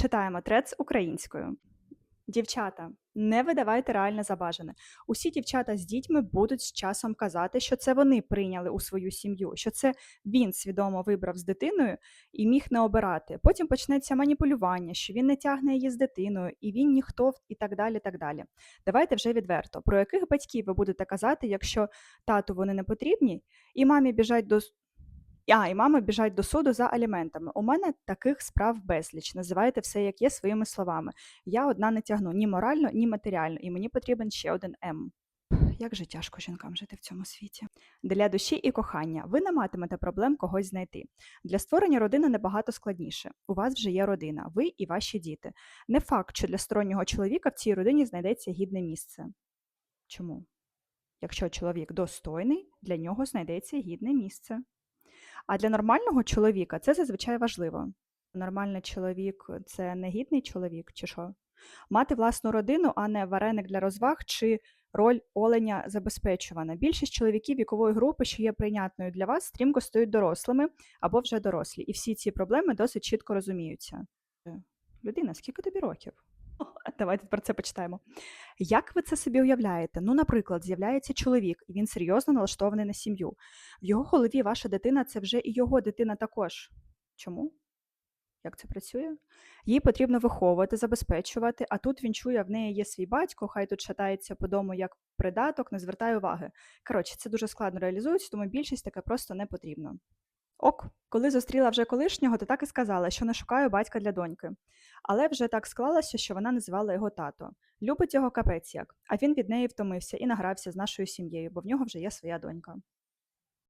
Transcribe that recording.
Читаємо трец українською. Дівчата, не видавайте реальне забажане. Усі дівчата з дітьми будуть з часом казати, що це вони прийняли у свою сім'ю, що це він свідомо вибрав з дитиною і міг не обирати. Потім почнеться маніпулювання, що він не тягне її з дитиною, і він ніхто і так далі. так далі. Давайте вже відверто. Про яких батьків ви будете казати, якщо тату вони не потрібні, і мамі біжать до а, і мами біжать до суду за аліментами. У мене таких справ безліч. Називайте все, як є, своїми словами. Я одна не тягну ні морально, ні матеріально, і мені потрібен ще один М. Як же тяжко жінкам жити в цьому світі. Для душі і кохання ви не матимете проблем когось знайти. Для створення родини набагато складніше. У вас вже є родина, ви і ваші діти. Не факт, що для стороннього чоловіка в цій родині знайдеться гідне місце. Чому? Якщо чоловік достойний, для нього знайдеться гідне місце. А для нормального чоловіка це зазвичай важливо. Нормальний чоловік це не гідний чоловік, чи що? Мати власну родину, а не вареник для розваг чи роль оленя забезпечувана. Більшість чоловіків вікової групи, що є прийнятною для вас, стрімко стають дорослими або вже дорослі. І всі ці проблеми досить чітко розуміються. Е, Людина, скільки тобі років? Давайте про це почитаємо. Як ви це собі уявляєте? Ну, наприклад, з'являється чоловік, і він серйозно налаштований на сім'ю. В його голові ваша дитина це вже і його дитина також. Чому? Як це працює? Їй потрібно виховувати, забезпечувати, а тут він чує, в неї є свій батько, хай тут шатається по дому як придаток, не звертає уваги. Коротше, це дуже складно реалізується, тому більшість таке просто не потрібно. Ок, коли зустріла вже колишнього, то так і сказала, що не шукаю батька для доньки. Але вже так склалося, що вона називала його тато. Любить його капець як, а він від неї втомився і награвся з нашою сім'єю, бо в нього вже є своя донька.